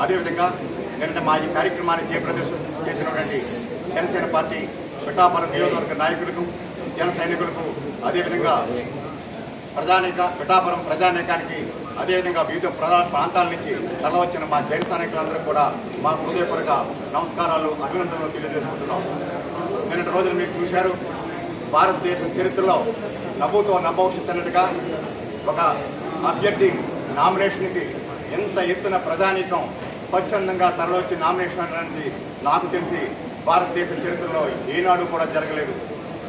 అదేవిధంగా నిన్న మా ఈ కార్యక్రమాన్ని జయప్రదర్శన చేసినటువంటి జనసేన పార్టీ పిఠాపురం నియోజకవర్గ నాయకులకు జన సైనికులకు అదేవిధంగా ప్రజానేక పిఠాపురం ప్రజానేకానికి అదేవిధంగా వివిధ ప్రధాన ప్రాంతాల నుంచి తరలివచ్చిన మా జైన సైనికులందరూ కూడా మా హృదయపూర్వక నమస్కారాలు అభినందనలు తెలియజేసుకుంటున్నాం. నిన్నటి రోజున మీరు చూశారు భారతదేశ చరిత్రలో నవ్వుతో నభవిష్యత్ ఒక అభ్యర్థి నామినేషన్కి ఎంత ఎత్తున ప్రజానీకం స్వచ్ఛందంగా తరలివచ్చి నామినేషన్ అనేది నాకు తెలిసి భారతదేశ చరిత్రలో ఏనాడు కూడా జరగలేదు.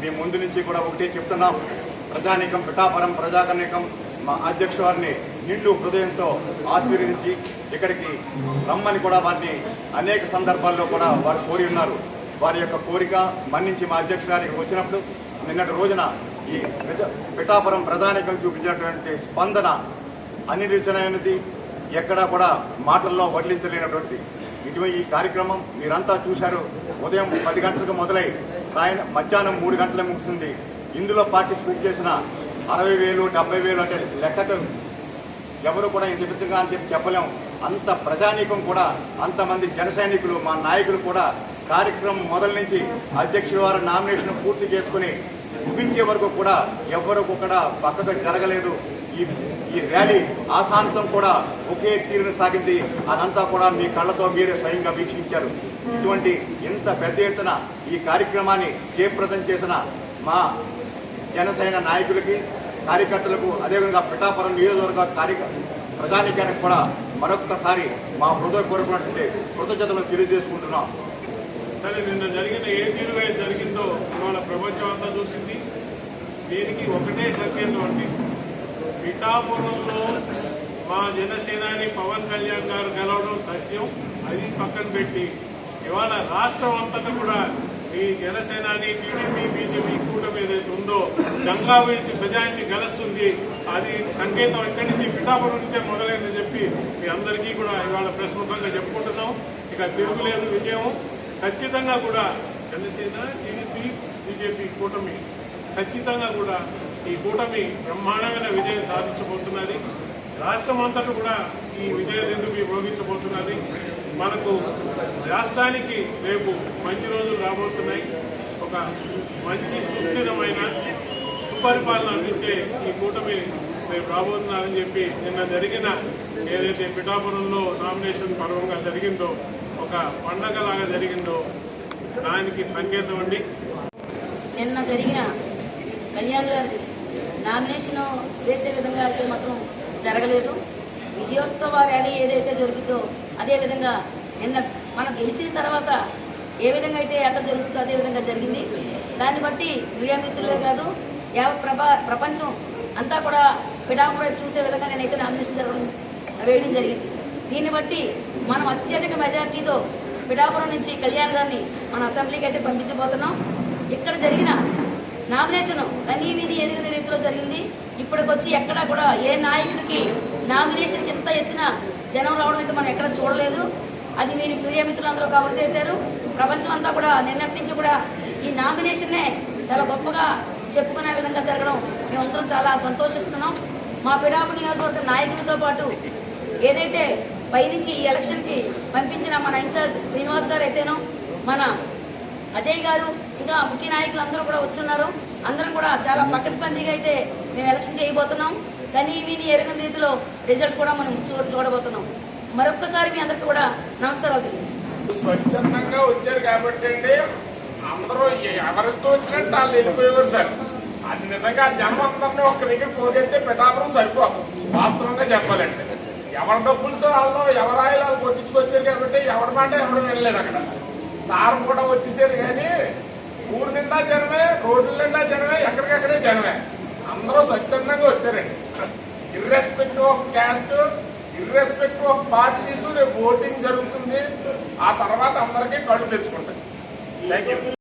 మేము ముందు నుంచి కూడా ఒకటే చెప్తున్నాం ప్రజానీకం పిఠాపురం ప్రజాకనీకం మా అధ్యక్ష వారిని నిండు హృదయంతో ఆశీర్వదించి ఇక్కడికి రమ్మని కూడా వారిని అనేక సందర్భాల్లో కూడా వారు కోరి ఉన్నారు. వారి యొక్క కోరిక మన్నించి మా అధ్యక్ష గారికి వచ్చినప్పుడు నిన్నటి రోజున ఈ పిఠాపురం ప్రధానికం చూపించినటువంటి స్పందన అనిరుచనైనది ఎక్కడా కూడా మాటల్లో వర్ణించలేనటువంటి ఇటువంటి ఈ కార్యక్రమం మీరంతా చూశారు. ఉదయం పది గంటలకు మొదలై సాయం మధ్యాహ్నం మూడు గంటలకు ముగిసింది ఇందులో పార్టిసిపేట్ చేసిన అరవై వేలు డెబ్బై వేలు అంటే లెక్కకు ఎవరు కూడా ఇంత విధంగా అని చెప్పి చెప్పలేం. అంత ప్రజానీకం కూడా అంతమంది జన సైనికులు మా నాయకులు కూడా కార్యక్రమం మొదల నుంచి అధ్యక్షుడి వారి నామినేషన్ పూర్తి చేసుకుని ముగించే వరకు కూడా ఎవరు కూడా పక్కకు జరగలేదు. ఈ ర్యాలీ ఆశాంతం కూడా ఒకే తీరును సాగింది. అదంతా కూడా మీ కళ్ళతో మీరే స్వయంగా వీక్షించారు. ఇటువంటి ఇంత పెద్ద ఎత్తున ఈ కార్యక్రమాన్ని జయప్రదం చేసిన మా జనసేన నాయకులకి కార్యకర్తలకు అదేవిధంగా పిఠాపురం నియోజకవర్గ కార్య ప్రజానికానికి కూడా మరొక్కసారి మా హృదయపూర్వకమైనటువంటి కృతజ్ఞతలు తెలియజేసుకుంటున్నాం. సరే నిన్న జరిగిన ఏ తీరుగా జరిగిందో మన ప్రపంచం అంతా చూసింది. దీనికి ఒకటే సంకేతం అండి. పిఠాపురంలో మా జనసేనాని పవన్ కళ్యాణ్ గారు గెలవడం సత్యం. అది పక్కన పెట్టి ఇవాళ రాష్ట్రం అంతటా కూడా ఈ జనసేనాని టీడీపీ బీజేపీ కూటమి ఏదైతే ఉందో గంగా విడిచి బజాయించి గెలుస్తుంది. అది సంకేతం ఇక్కడి నుంచి పిఠాపురం నుంచే మొదలైందని చెప్పి మీ అందరికీ కూడా ఇవాళ ప్రశ్ముఖంగా చెప్పుకుంటున్నాం. ఇక తిరుగులేదు విజయం. ఖచ్చితంగా కూడా జనసేన టీడీపీ బీజేపీ కూటమి ఖచ్చితంగా కూడా ఈ కూటమి బ్రహ్మాండమైన విజయం సాధించబోతున్నది. రాష్ట్రం అంతటా కూడా ఈ విజయ దిందుకు భోగించబోతున్నది మనకు రాష్ట్రానికి రేపు మంచి రోజులు రాబోతున్నాయి. ఒక మంచి సుస్థిరమైన సుపరిపాలన అందించే ఈ కూటమి రేపు రాబోతున్నారని చెప్పి నిన్న జరిగిన ఏదైతే పిఠాపురంలో నామినేషన్ పర్వంగా జరిగిందో ఒక పండగలాగా జరిగిందో దానికి సంకేతం అండి. నిన్న జరిగిన కళ్యాణ్ గారికి నామినేషన్ వేసే విధంగా అయితే మాత్రం జరగలేదు. విజయోత్సవ ర్యాలీ ఏదైతే జరుగుతుందో అదే విధంగా నిన్న మనం గెలిచిన తర్వాత ఏ విధంగా అయితే యాత్ర జరుగుతుందో అదే విధంగా జరిగింది. దాన్ని బట్టి మీడియా మిత్రులే కాదు యావత్ ప్రపంచం అంతా కూడా పిడాపురం చూసే విధంగా నేనైతే నామినేషన్ జరగడం వేయడం జరిగింది. దీన్ని బట్టి మనం అత్యధిక మెజార్టీతో పిడాపురం నుంచి కళ్యాణ్ గారిని మన అసెంబ్లీకి అయితే పంపించబోతున్నాం. ఇక్కడ జరిగిన నామినేషన్ కనీ విని ఎదిగిన రీతిలో జరిగింది. ఇప్పటికొచ్చి ఎక్కడా కూడా ఏ నాయకుడికి నామినేషన్ ఎంత ఎత్తిన జనం రావడం అయితే మనం ఎక్కడ చూడలేదు. అది మీరు మీడియా మిత్రులందరూ కవర్ చేశారు. ప్రపంచం అంతా కూడా నిన్నటి నుంచి కూడా ఈ నామినేషన్నే చాలా గొప్పగా చెప్పుకునే విధంగా జరగడం మేమందరం చాలా సంతోషిస్తున్నాం. మా పిడాపు నియోజకవర్గ నాయకులతో పాటు ఏదైతే పైనుంచి ఈ ఎలక్షన్కి పంపించిన మన ఇన్ఛార్జ్ శ్రీనివాస్ గారు అయితేనో మన అజయ్ గారు ఇంకా ముఖ్య నాయకులు అందరూ కూడా వచ్చున్నారు. అందరం కూడా చాలా పకడ్బందీగా అయితే మేము ఎలక్షన్ చేయబోతున్నాం. కానీ వీని ఎరగని రీతిలో రిజల్ట్ కూడా మనం చూ చూడబోతున్నాం. మరొక్కసారి మీ అందరికీ కూడా నమస్కారాలు తెలియజేస్తాం స్వచ్ఛందంగా వచ్చారు కాబట్టి అండి అందరూ ఎవరెస్ట్ వచ్చినట్టు వాళ్ళు వెళ్ళిపోయేవారు సార్. అది నిజంగా జనం అందరినీ ఒక్క దగ్గర పోగెత్తే పిఠాపురం సరిపోదు. వాస్తవంగా చెప్పాలంటే. ఎవరి డబ్బులతో వాళ్ళు ఎవరాయిలు వాళ్ళు కొట్టించుకొచ్చారు కాబట్టి ఎవరి మాట ఎవరు వినలేదు అక్కడ. సార్ కూడా వచ్చేసారు కానీ ఊరు నిండా జనమే రోడ్ల నిండా జనమే ఎక్కడికెక్కడే జనమే. అందరూ స్వచ్ఛందంగా వచ్చారండి. Irrespective of caste irrespective of parties రేపు ఓటింగ్ జరుగుతుంది. ఆ తర్వాత అందరికీ కళ్ళు తెచ్చుకుంటాయి థ్యాంక్